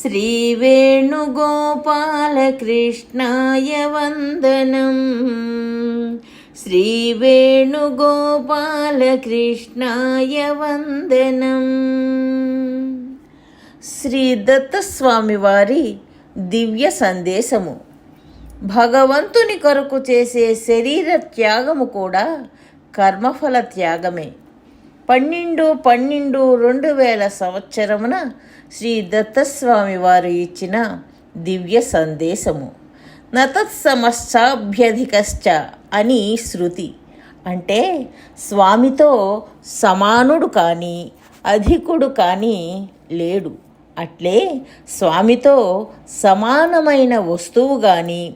श्रीवेणुगोपालकृष्णाय वन्दनम् శ్రీవేణుగోపాలకృష్ణాయ వందనం శ్రీ దత్తస్వామి వారి దివ్య సందేశము భగవంతుని కొరకు చేసే శరీర త్యాగము కూడా కర్మఫల త్యాగమే పన్నెండు పన్నెండు రెండు వేల సంవత్సరమున శ్రీ దత్తస్వామి వారు ఇచ్చిన దివ్య సందేశము. నతత్సమశ్చాభ్యధికశ్చ అని శృతి. అంటే స్వామితో సమానుడు కానీ అధికుడు కానీ లేడు. అట్లే స్వామితో సమానమైన వస్తువు కానీ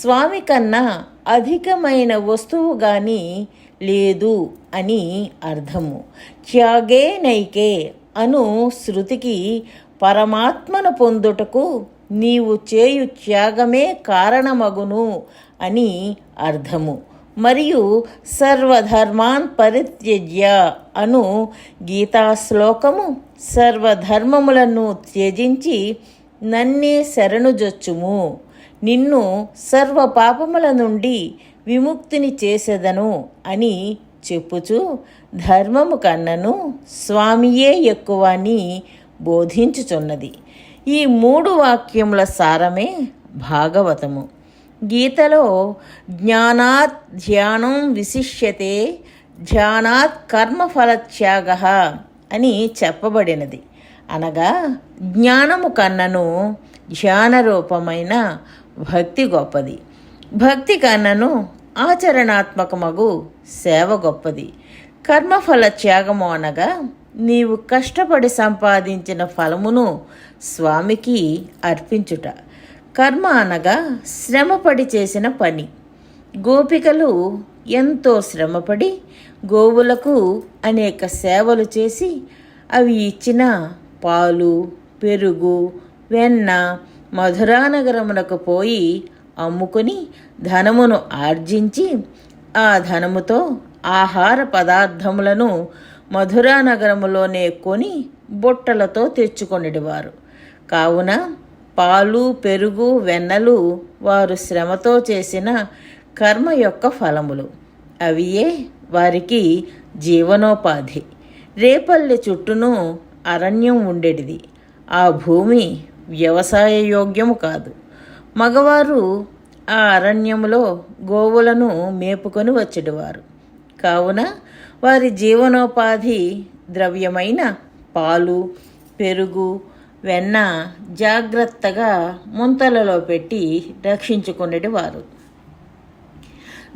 స్వామి కన్నా అధికమైన వస్తువు కానీ లేదు అని అర్థము. త్యాగే నైకే అను శృతికి పరమాత్మను పొందుటకు నీవు చేయు త్యాగమే కారణమగును అని అర్థము. మరియు సర్వధర్మాన్ పరిత్యజ్య అను గీతా శ్లోకము సర్వధర్మములను త్యజించి నన్నే శరణుజొచ్చుము. నిన్ను సర్వ పాపముల నుండి విముక్తిని చేసేదను అని చెప్పుచు ధర్మము కన్నను స్వామియే ఎక్కువ అని బోధించుచున్నది. ఈ మూడు వాక్యముల సారమే భాగవతము. గీతలో జ్ఞానాత్ ధ్యానం విశిష్యతే ధ్యానాత్ కర్మఫలత్యాగ అని చెప్పబడినది. అనగా జ్ఞానము కన్నను ధ్యాన రూపమైన భక్తి గొప్పది. భక్తి కన్నను ఆచరణాత్మకమగు సేవ గొప్పది. కర్మఫల త్యాగము అనగా నీవు కష్టపడి సంపాదించిన ఫలమును స్వామికి అర్పించుట. కర్మ అనగా శ్రమపడి చేసిన పని. గోపికలు ఎంతో శ్రమపడి గోవులకు అనేక సేవలు చేసి అవి ఇచ్చిన పాలు పెరుగు వెన్న మధురానగరమునకు పోయి అమ్ముకుని ధనమును ఆర్జించి ఆ ధనముతో ఆహార పదార్థములను మధురా నగరములోనే కొని బుట్టలతో తెచ్చుకొనిడివారు. కావున పాలు పెరుగు వెన్నలు వారు శ్రమతో చేసిన కర్మ యొక్క ఫలములు. అవియే వారికి జీవనోపాధి. రేపల్లె చుట్టూను అరణ్యం ఉండేటిది ఆ భూమి వ్యవసాయ యోగ్యము కాదు. మగవారు ఆ అరణ్యములో గోవులను మేపుకొని వచ్చేటివారు కావున వారి జీవనోపాధి ద్రవ్యమైన పాలు పెరుగు వెన్న జాగ్రత్తగా ముంతలలో పెట్టి రక్షించుకునేటివారు.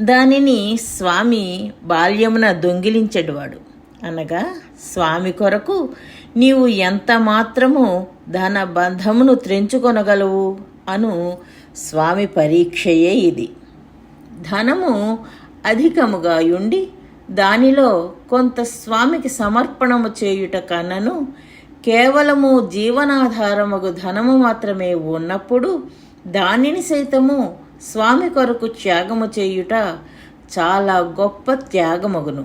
దానిని స్వామి బాల్యమున దొంగిలించేటివాడు. అనగా స్వామి కొరకు నీవు ఎంత మాత్రము ధన బంధమును త్రెంచుకొనగలవు? అను స్వామి పరీక్షయే ఇది. ధనము అధికముగా ఉండి దానిలో కొంత స్వామికి సమర్పణము చేయుట కన్నను కేవలము జీవనాధారముగు ధనము మాత్రమే ఉన్నప్పుడు దానిని సైతము స్వామి కొరకు త్యాగము చేయుట చాలా గొప్ప త్యాగమగును.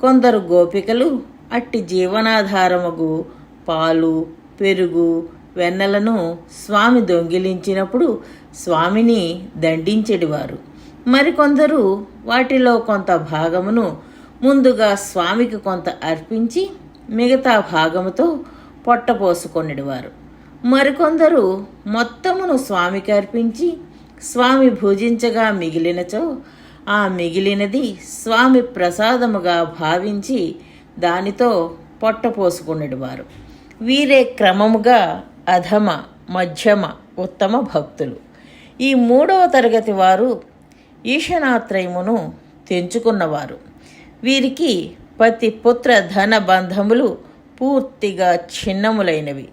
కొందరు గోపికలు అట్టి జీవనాధారముగు పాలు పెరుగు వెన్నలను స్వామి దొంగిలించినప్పుడు స్వామిని దండించెడివారు మరికొందరు వాటిలో కొంత భాగమును ముందుగా స్వామికి కొంత అర్పించి మిగతా భాగముతో పొట్టపోసుకొనిడివారు. మరికొందరు మొత్తమును స్వామికి అర్పించి స్వామి భుజించగా మిగిలినచో ఆ మిగిలినది స్వామి ప్రసాదముగా భావించి దానితో పొట్టపోసుకునేవారు వీరే క్రమముగా అధమ మధ్యమ ఉత్తమ భక్తులు. ఈ మూడవ తరగతి వారు ఈశనాత్రయమును తెంచుకున్నవారు. వీరికి పతి పుత్ర ధన బంధములు పూర్తిగా చిన్నములైనవి.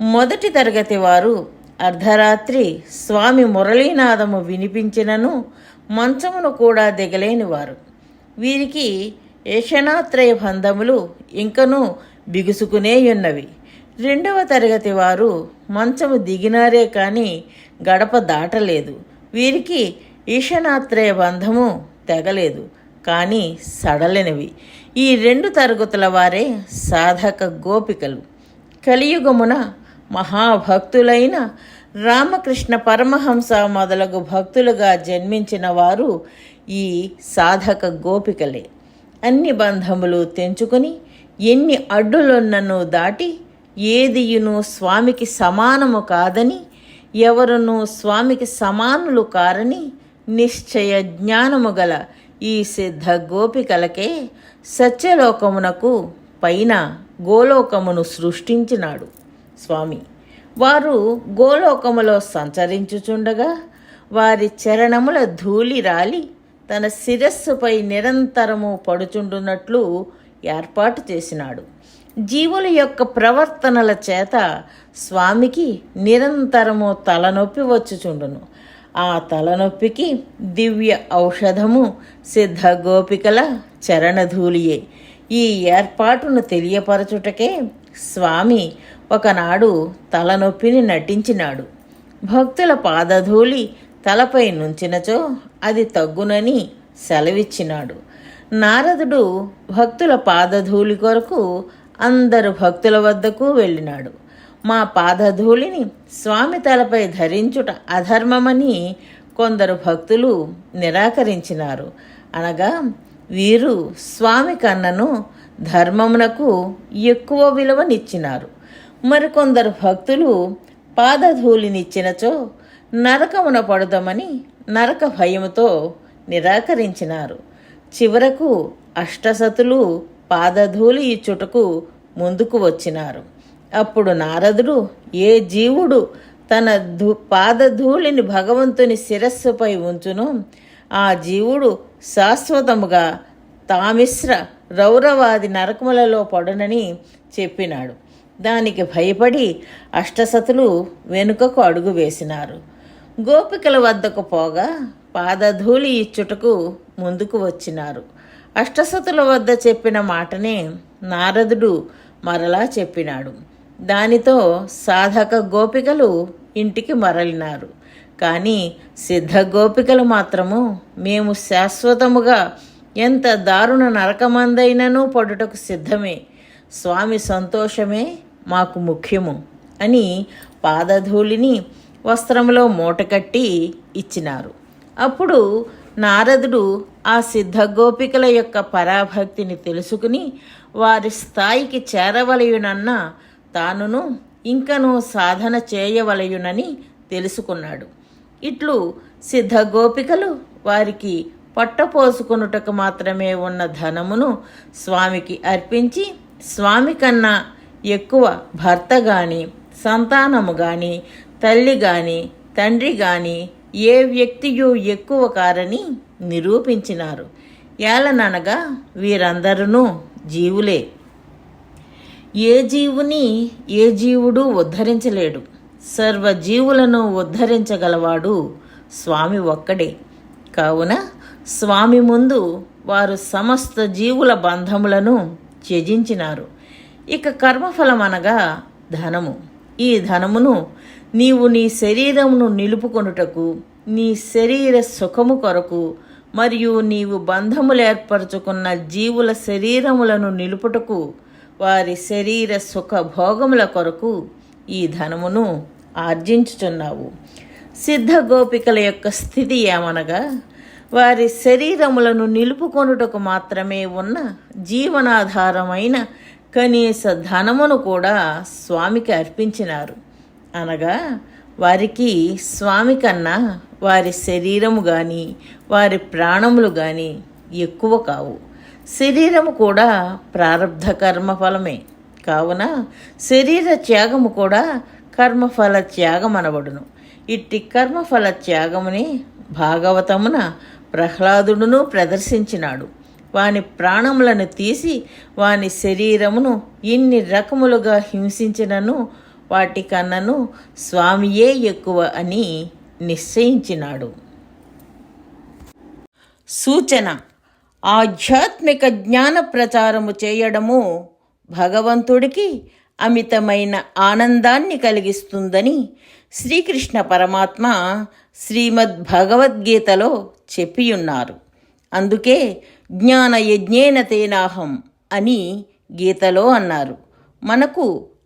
మొదటి తరగతి వారు అర్ధరాత్రి స్వామి మురళీనాదము వినిపించినను మంచమును కూడా దిగలేనివారు. వీరికి ఏషణాత్రయ బంధములు ఇంకనూ బిగుసుకునే ఉన్నవి రెండవ తరగతి వారు మంచము దిగినారే కానీ గడప దాటలేదు. వీరికి ఈశనాత్రయ బంధము తెగలేదు కానీ సడలినవి. ఈ రెండు తరగతుల వారే సాధక గోపికలు. కలియుగమున మహాభక్తులైన రామకృష్ణ పరమహంస మొదలగు భక్తులుగా జన్మించిన వారు ఈ సాధక గోపికలే. అన్ని బంధములు తెంచుకొని ఎన్ని అడ్డులున్నను దాటి ఏదియును స్వామికి సమానము కాదని ఎవరును స్వామికి సమానులు కారని నిశ్చయ జ్ఞానము గల ఈ సిద్ధ గోపికలకే సత్యలోకమునకు పైన గోలోకమును సృష్టించినాడు స్వామి. వారు గోలోకములో సంచరించుచుండగా వారి చరణముల ధూళి రాలి తన శిరస్సుపై నిరంతరము పడుచుండునట్లు ఏర్పాటు చేసినాడు. జీవుల యొక్క ప్రవర్తనల చేత స్వామికి నిరంతరము తలనొప్పి వచ్చుచుండును. ఆ తలనొప్పికి దివ్య ఔషధము సిద్ధ గోపికల చరణధూలియే ఈ ఏర్పాటును తెలియపరచుటకే స్వామి ఒకనాడు తలనొప్పిని నటించినాడు. భక్తుల పాదధూళి తలపై నుంచినచో అది తగ్గునని సెలవిచ్చినాడు. నారదుడు భక్తుల పాదధూళి కొరకు అందరు భక్తుల వద్దకు వెళ్ళినాడు. మా పాదధూళిని స్వామి తలపై ధరించుట అధర్మమని కొందరు భక్తులు నిరాకరించినారు. అనగా వీరు స్వామి కన్నను ధర్మమునకు ఎక్కువ విలువనిచ్చినారు. మరికొందరు భక్తులు పాదధూళినిచ్చినచో నరకమున పడుదామని నరక భయముతో నిరాకరించినారు. చివరకు అష్టసతులు పాదధూళి ఇచ్చుటకు ముందుకు వచ్చినారు. అప్పుడు నారదుడు ఏ జీవుడు తన ధూ పాదధూళిని భగవంతుని శిరస్సుపై ఉంచునో? ఆ జీవుడు శాశ్వతముగా తామిశ్ర రౌరవాది నరకములలో పడునని చెప్పినాడు. దానికి భయపడి అష్టసతులు వెనుకకు అడుగు వేసినారు. గోపికల వద్దకు పోగా పాదధూళి ఇచ్చుటకు ముందుకు వచ్చినారు. అష్టసతుల వద్ద చెప్పిన మాటనే నారదుడు మరలా చెప్పినాడు. దానితో సాధక గోపికలు ఇంటికి మరలినారు. కానీ సిద్ధ గోపికలు మాత్రము మేము శాశ్వతముగా ఎంత దారుణ నరకమందైనను పడుటకు సిద్ధమే. స్వామి సంతోషమే మాకు ముఖ్యము అని పాదధూళిని వస్త్రంలో మూటకట్టి ఇచ్చినారు. అప్పుడు నారదుడు ఆ సిద్ధ గోపికల యొక్క పరాభక్తిని తెలుసుకుని వారి స్థాయికి చేరవలయునన్న తానును ఇంకనూ సాధన చేయవలయునని తెలుసుకున్నాడు. ఇట్లు సిద్ధ గోపికలు వారికి పట్టపోసుకొనుటకు మాత్రమే ఉన్న ధనమును స్వామికి అర్పించి స్వామి కన్నా ఎక్కువ భర్త గాని సంతానము గాని తల్లి గాని తండ్రి గాని ఏ వ్యక్తియు ఎక్కువ కారని నిరూపించినారు. ఏలననగా వీరందరూ జీవులే. ఏ జీవుని ఏ జీవుడు ఉద్ధరించలేడు. సర్వజీవులను ఉద్ధరించగలవాడు స్వామి ఒక్కడే. కావున స్వామి ముందు వారు సమస్త జీవుల బంధములను త్యజించినారు. ఇక కర్మఫలం అనగా ధనము. ఈ ధనమును నీవు నీ శరీరమును నిలుపుకొనుటకు నీ శరీర సుఖము కొరకు మరియు నీవు బంధములు ఏర్పరచుకున్న జీవుల శరీరములను నిలుపుటకు వారి శరీర సుఖ భోగముల కొరకు ఈ ధనమును ఆర్జించుచున్నావు. సిద్ధ గోపికల యొక్క స్థితి ఏమనగా వారి శరీరములను నిలుపుకొనుటకు మాత్రమే ఉన్న జీవనాధారమైన కనీస ధనమును కూడా స్వామికి అర్పించినారు. అనగా వారికి స్వామి కన్నా వారి శరీరము కానీ వారి ప్రాణములు కానీ ఎక్కువ కావు. శరీరము కూడా ప్రారంధ కర్మఫలమే కావున శరీర త్యాగము కూడా కర్మఫల త్యాగం అనబడును. ఇట్టి కర్మఫల త్యాగముని భాగవతమున ప్రహ్లాదుడును ప్రదర్శించినాడు. వాని ప్రాణములను తీసి వాని శరీరమును ఇన్ని రకములుగా హింసించినను వాటికన్నను స్వామియే ఎక్కువ అని నిశ్చయించినాడు. సూచన ఆధ్యాత్మిక జ్ఞాన ప్రచారము చేయడము భగవంతుడికి అమితమైన ఆనందాన్ని కలిగిస్తుందని శ్రీకృష్ణ పరమాత్మ శ్రీమద్ భగవద్గీతలో చెప్పియున్నారు. అందుకే జ్ఞాన యజ్ఞేన తేనాహం అని గీతలో అన్నారు. మనకు